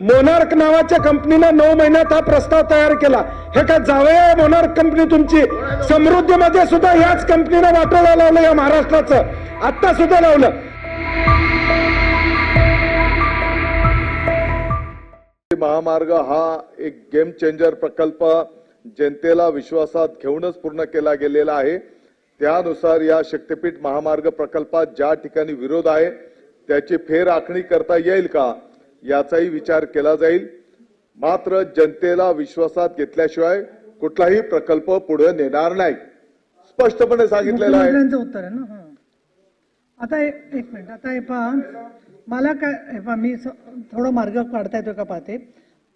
Monarch नावाच्या कंपनीनं नऊ महिन्यात हा प्रस्ताव तयार केला. हे का जावे मोनार्क कंपनी तुमची? समृद्धीमध्ये सुद्धा याच कंपनीनं वाटोळा लावलं या महाराष्ट्राचं. आता सुद्धा लावलं. महामार्ग हा एक गेम चेंजर प्रकल्प जनतेला विश्वासात घेऊनच पूर्ण केला गेलेला आहे. त्यानुसार या शक्तीपीठ महामार्ग प्रकल्पात ज्या ठिकाणी विरोध आहे त्याची फेर आखणी करता येईल का? याचाही विचार केला जाईल. मात्र जनतेला विश्वासात घेतल्याशिवाय कुठलाही प्रकल्प पुढे नेणार नाही. स्पष्टपणे सांगितलेलं आहे. उत्तर आहे ना? आता एक मिनिट. आता हे पहा. मला काय हे पहा मी थोडं मार्ग काढता येतो का पाहते?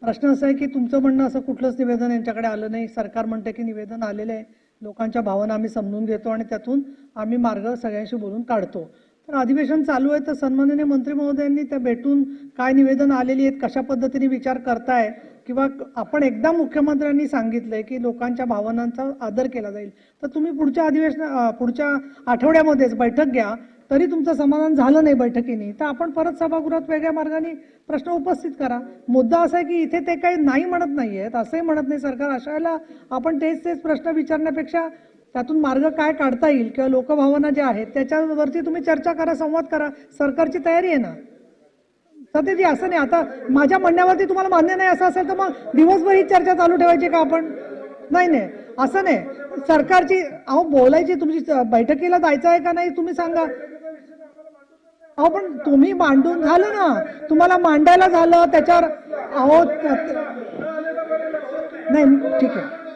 प्रश्न असा आहे की तुमचं म्हणणं असं कुठलंच निवेदन यांच्याकडे आलं नाही. सरकार म्हणते की निवेदन आलेलं आहे. लोकांच्या भावना आम्ही समजून घेतो आणि त्यातून आम्ही मार्ग सगळ्यांशी बोलून काढतो. तर अधिवेशन चालू आहे तर सन्माननीय मंत्री महोदयांनी त्या भेटून काय निवेदन आलेली आहेत कशा पद्धतीने विचार करताय? किंवा आपण एकदा मुख्यमंत्र्यांनी सांगितलंय की लोकांच्या भावनांचा आदर केला जाईल. तर तुम्ही पुढच्या अधिवेशन पुढच्या आठवड्यामध्येच बैठक घ्या तरी तुमचं समाधान झालं नाही बैठकीने. तर आपण परत सभागृहात वेगळ्या मार्गाने प्रश्न उपस्थित करा. मुद्दा असा आहे की इथे ते काही नाही म्हणत नाही आहेत असंही म्हणत नाही सरकार. अशा वेळेला आपण तेच तेच प्रश्न विचारण्यापेक्षा त्यातून मार्ग काय काढता येईल किंवा लोकभावना ज्या आहेत त्याच्यावरती तुम्ही चर्चा करा संवाद करा. सरकारची तयारी आहे ना? सत्यजी असं नाही. आता माझ्या म्हणण्यावरती तुम्हाला मान्य नाही असं असेल तर मग दिवसभर ही चर्चा चालू ठेवायची का आपण? नाही नाही. असं नाही. सरकारची अहो बोलायची तुमची बैठकीला जायचं आहे का नाही तुम्ही सांगा. अहो पण तुम्ही मांडून झालं ना. तुम्हाला मांडायला झालं त्याच्यावर अहो नाही ठीक आहे.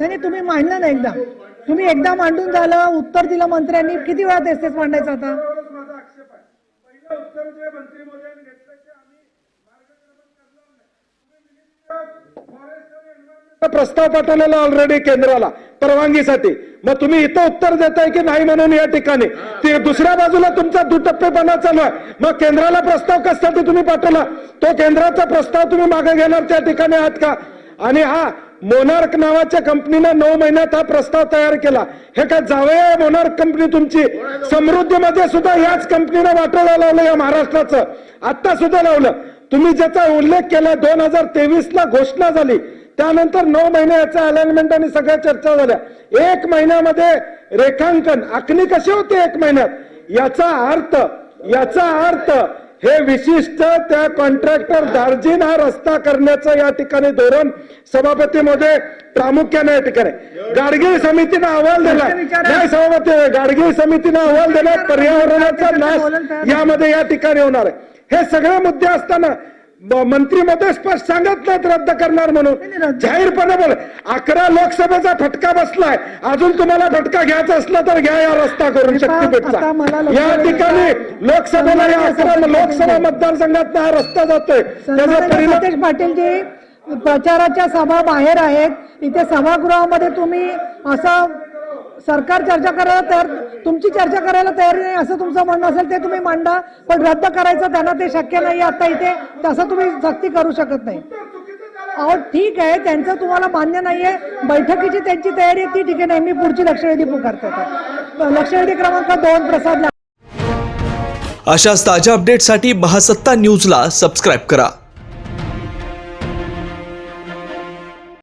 नाही तुम्ही मांडलं ना एकदा. तुम्ही एकदा मांडून झालं उत्तर दिलं मंत्र्यांनी किती वेळा तेच तेच मांडायचं आता? प्रस्ताव पाठवलेला ऑलरेडी केंद्राला परवानगीसाठी. मग तुम्ही इथं उत्तर देताय की नाही म्हणून या ठिकाणी? ते दुसऱ्या बाजूला तुमचा दुटप्पेपणा चालू आहे. मग केंद्राला प्रस्ताव कशासाठी तुम्ही पाठवला? तो केंद्राचा प्रस्ताव तुम्ही मागे घेणार त्या ठिकाणी आहात का? आणि हा मोनार्क नावाच्या कंपनीनं नऊ महिन्यात हा प्रस्ताव तयार केला. हे काय जावे मोनार्क कंपनी तुमची? समृद्धीमध्ये सुद्धा याच कंपनीनं वाटोळा लावलं या महाराष्ट्राचं. आत्ता सुद्धा लावलं. तुम्ही ज्याचा उल्लेख केला दोन हजार तेवीस ला घोषणा झाली. त्यानंतर नऊ महिने याचा अलाइनमेंट आणि सगळ्या चर्चा झाल्या. एक महिन्यामध्ये रेखांकन आखणी कशी होते एक महिन्यात? याचा अर्थ याचा अर्थ हे विशिष्ट त्या कॉन्ट्रॅक्टर दार्जिन हा रस्ता करण्याचं या ठिकाणी धोरण सभापती मध्ये प्रामुख्याने या ठिकाणी. गाडगिळ समितीनं अहवाल दिलाय. नाही सभापती गाडगिळ समितीनं अहवाल दिलाय. पर्यावरणाचा नाश यामध्ये या ठिकाणी होणार आहे. हे सगळे मुद्दे असताना म- मंत्री मध्ये स्पष्ट सांगत नाहीत रद्द करणार म्हणून. जाहीरपणे बोल. अकरा लोकसभेचा फटका बसलाय. अजून तुम्हाला फटका घ्यायचा असला तर घ्या या रस्ता करून शक्तीपीठचा. या ठिकाणी? लोकसभेला या अकरा लोकसभा मतदारसंघात हा रस्ता जातोय. त्याचा परिणाम पाटीलजी प्रचाराच्या सभा बाहेर आहेत. इथे सभागृहामध्ये तुम्ही असं सरकार चर्चा करायला तयार तुमची चर्चा करायला तयारी नाही असं तुमचं म्हणणं असेल ते तुम्ही मांडा. पण रद्द करायचं त्यांना ते शक्य नाही आता इथे. तसं तुम्ही सक्ती करू शकत नाही. अहो ठीक आहे त्यांचं तुम्हाला मान्य नाहीये. बैठकीची त्यांची तयारी आहे ती ठीक आहे. नाही मी पुढची लक्षवेधी पुकारते लक्षवेधी क्रमांक दोन प्रसाद अशाच ताज्या अपडेटसाठी महासत्ता न्यूजला सबस्क्राईब करा.